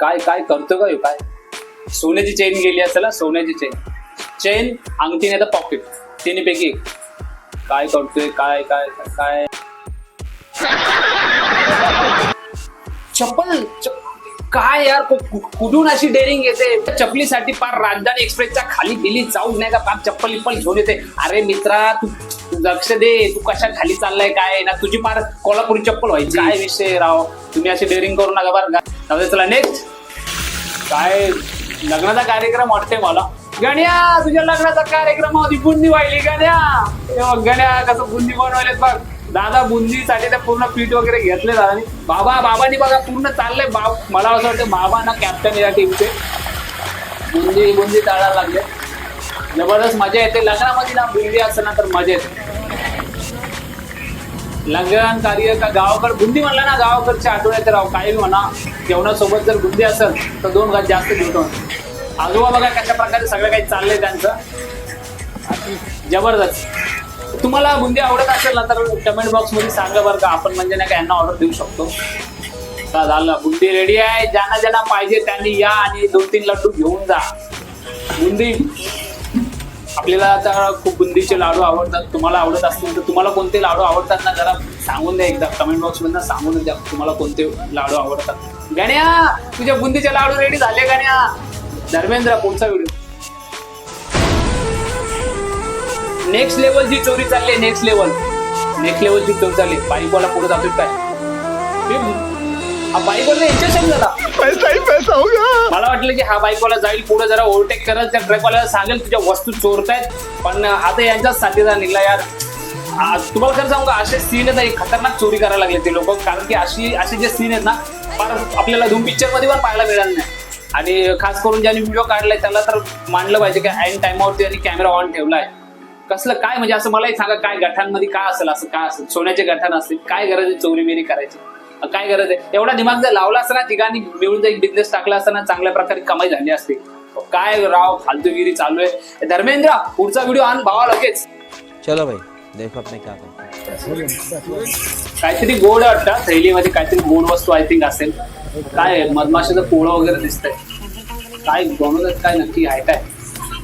काय काय करतो का काय? सोन्याची चेन गेली असेल सोन्याची चेन चेन अंगठीने नाही तर पॉकेट तिन्हीपैकी काय करतोय काय काय काय? चप्पल काय यार कुठून अशी डेअरिंग येते? चपलीसाठी पार राजधानी एक्सप्रेसच्या खाली गेली जाऊ नाही का? पार चप्पल इप्पल घेऊन येते. अरे मित्रा तू तू लक्ष दे. तू कशा खाली चाललाय काय? ना तुझी पार कोल्हापुरी चप्पल व्हायची. काय विषय राव? तुम्ही अशी डेअरिंग करू नका बरं का. जाऊ चला नेक्स्ट काय लग्नाचा कार्यक्रम वाटते मला. गण्या तुझ्या लग्नाचा कार्यक्रम होती बुंदी व्हायली गण्या. हे गण्या कसं बुंदी बनवलेत बघ. दादा बुंदीसाठी त्या पूर्ण पीठ वगैरे घेतले दादानी. बाबा बाबांनी बघा पूर्ण चाललंय. बाब मला असं वाटतं बाबा ना कॅप्टन या टीमचे बुंदी बुंदी चाळायला लागले. जबरदस्त मजा येते. लग्नामध्ये ना बुंदी असं ना तर मजा येते. लग्न कार्य का गावाकड बुंदी म्हणला ना गावाकडच्या आठवण येते राव. काही म्हणा जेवणासोबत जर बुंदी असेल तर दोन घास जास्त घेतो आजोबा बघा कशा प्रकारे सगळं काही चाललंय त्यांचं. जबरदस्त. तुम्हाला बुंदी आवडत असेल ना तर कमेंट बॉक्समध्ये सांगा बरं का. आपण म्हणजे नाही का यांना ऑर्डर देऊ शकतो. का झालं. बुंदी रेडी आहे. ज्यांना ज्यांना पाहिजे त्यांनी या आणि दोन तीन लड्डू घेऊन जा. बुंदी. आपल्याला आता खूप बुंदीचे लाडू आवडतात तुम्हाला आवडत असतील तर तुम्हाला कोणते लाडू आवडतात ना जरा सांगून द्या एकदा कमेंट बॉक्स मधनं सांगून द्या तुम्हाला कोणते लाडू आवडतात. गण्या तुझ्या बुंदीचे लाडू रेडी झाले गण्या? धर्मेंद्र पुढचा व्हिडिओ नेक्स्ट लेवलची चोरी चालली नेक्स्ट लेवल नेक्स्ट लेवलची चोरी चालली पाईपवाला पुढे जातोय काय? हे- बाईकवाला याच्यासाठी झाला पैसा ही पैसा होगा मला वाटलं की हा बाईकवाला जाईल पुढे जरा ओव्हरटेक करत त्या ट्रकवाल्याला सांगेल तुझ्या वस्तू चोरतायत पण आता यांच्याच साथीदार निघला यार. आ, तुम्हाला खरं सांगू का असे सीन आहेत ना, हे खतरनाक चोरी करायला लागले ते लोक कारण की अशी असे जे सीन आहेत ना फार आपल्याला धूम पिक्चरमध्ये पण पाहायला मिळालं नाही. आणि खास करून ज्यांनी व्हिडिओ काढलाय त्याला तर मानलं पाहिजे की ऐन टाइमावरती आणि कॅमेरा ऑन ठेवलाय. कसलं काय म्हणजे असं मलाही सांगा काय गठांमध्ये काय असेल असं काय असेल? सोन्याचे गठाण असतील काय गरज आहे चोरी बिरी करायची? काय गरज आहे? एवढा दिमाग जर लावला असता ना ठिकाणी मिळून जर एक बिझनेस टाकला असताना चांगल्या प्रकारे कमाई झाली असते. काय राव फालतूगिरी चालू आहे. धर्मेंद्र पुढचा व्हिडिओ आण भावा लगेच. चलो भाई देखो अपने क्या करते काहीतरी गोड वाटतं थैलीमध्ये काहीतरी गोड वस्तू आय थिंक असेल. काय? मधमाशाचं पोळं वगैरे दिसतंय. काय बनवत काय नक्की आहे काय?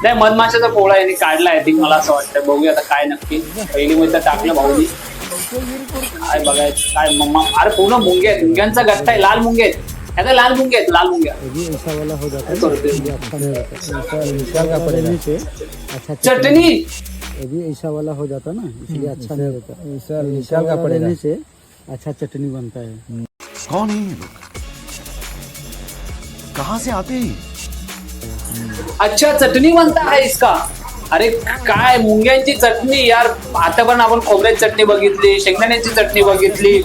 नाही मधमाशाचा पोळा याने काढला आय थिंक मला असं वाटतं. बघूया आता काय नक्की. पहिली मध्ये टाकलं भाऊनी. काय बघायचं? काय मम्मा? अरे पूर्ण मुंगे आहेत. मुंग्यांचा गठ्ठा आहे. लाल मुंगे आहेत. आता लाल मुंगे आहेत. लाल मुंग्या. ये ऐसा वाला हो जाता है काय करतोय? ये अच्छा नहीं का पड़ेगा चटणी. ये भी ऐसा वाला हो जाता ना इसलिए अच्छा नहीं ऐसा निकाल का पड़ेगा से अच्छा चटनी बनता है कौन है ये लोग? कहाँ से आते हैं? अच्छा चटणी बनता है इसका. अरे काय मुंग्यांची चटणी यार. आता पण आपण खोबऱ्याची चटणी बघितली शेंगदाण्याची चटणी बघितली.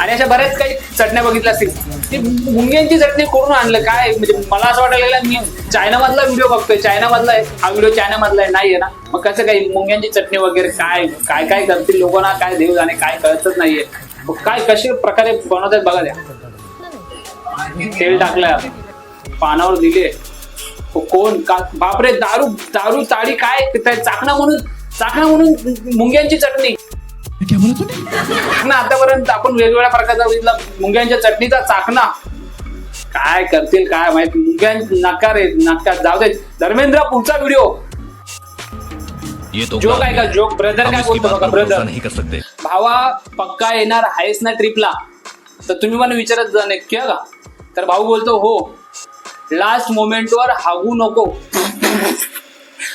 आणि अशा बऱ्याच काही चटण्या बघितल्या असतील. ती मुंग्यांची चटणी करून आणलं? काय म्हणजे मला असं वाटायला मी चायना मधला व्हिडिओ बघतोय. चायना मधला आहे. हा व्हिडिओ चायना मधला आहे नाहीये ना. मग कसं काही मुंग्यांची चटणी वगैरे काय काय काय करतील लोकांना काय देऊ जाणे काय कळतच नाहीये. मग काय कशा प्रकारे बनवतात बघा द्या तेल टाकलं पानावर दिले. कोण? का? बापरे दारू दारू ताडी काय? चाकणा म्हणून चाकणा म्हणून मुंग्यांची चटणी. आतापर्यंत आपण वेगवेगळ्या प्रकारचा बघितला. मुंग्यांच्या चटणीचा चाकणा. काय करतील काय माहीत? मुंग्यां नकार नकार. जाऊ दे धर्मेंद्र पुढचा व्हिडिओ. जोक आहे का? जोक? ब्रदर काय बोलतो बघा ब्रदर नहीं कर सकते। भावा पक्का येणार आहेस ना ट्रिपला तर तुम्ही मला विचारत जा नक्की हा का? तर भाऊ बोलतो हो. लास्ट मोमेंटवर हागू नको.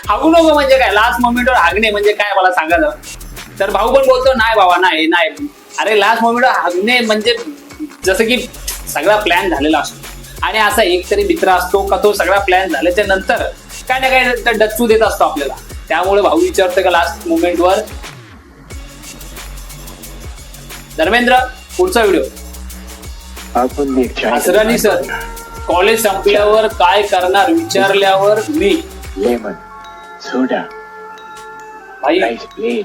हागू नको म्हणजे काय? लास्ट मोमेंटवर हागणे म्हणजे काय मला सांगा जरा. तर भाऊ पण बोलतो नाही बाबा नाही नाही. अरे लास्ट मोमेंटवर हागणे म्हणजे जसं की सगळा प्लॅन झालेला असतो. आणि असा एक तरी मित्र असतो का तो सगळा प्लॅन झाल्याच्यानंतर काय ना काय डच्चू देत असतो आपल्याला. त्यामुळे भाऊ विचारतो का लास्ट मोमेंटवर धर्मेंद्र पुढचा व्हिडिओ सर कॉलेज संपल्यावर काय करणार विचारल्यावर मी. लेमन सोडा. भाई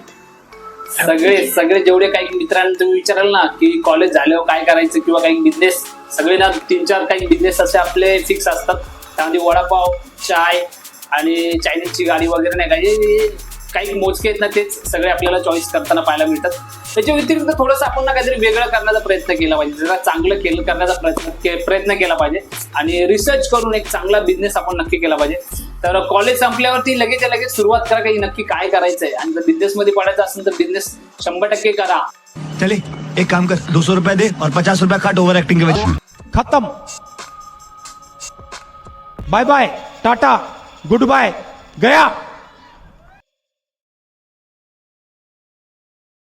सगळे सगळे जेवढे काही मित्रांना तुम्ही विचाराल ना की कॉलेज झाल्यावर काय करायचं किंवा काही बिझनेस सगळे ना तीन चार काही बिझनेस असे आपले फिक्स असतात. त्यामध्ये वडापाव चाय आणि चायनीजची गाडी वगैरे नाही काही काही मोजके आहेत ना तेच सगळे आपल्याला चॉईस करताना पाहायला मिळतात. त्याच्या व्यतिरिक्त थोडंसं आपण ना काहीतरी वेगळं करण्याचा प्रयत्न केला पाहिजे. जरा चांगलं केलं करण्याचा प्रयत्न के- प्रयत्न केला पाहिजे. आणि रिसर्च करून एक चांगला बिझनेस आपण नक्की केला पाहिजे. तर कॉलेज संपल्यावरती लगेच लगेच सुरुवात करा काही नक्की काय करायचंय. आणि जर बिझनेस मध्ये पडायचं असेल तर बिझनेस शंभर टक्के करा. चले एक काम कर दो सौ रुपया दे और पचास रुपया काट ओवर एक्टिंग के वजह खत्म. Bye bye tata good bye गया.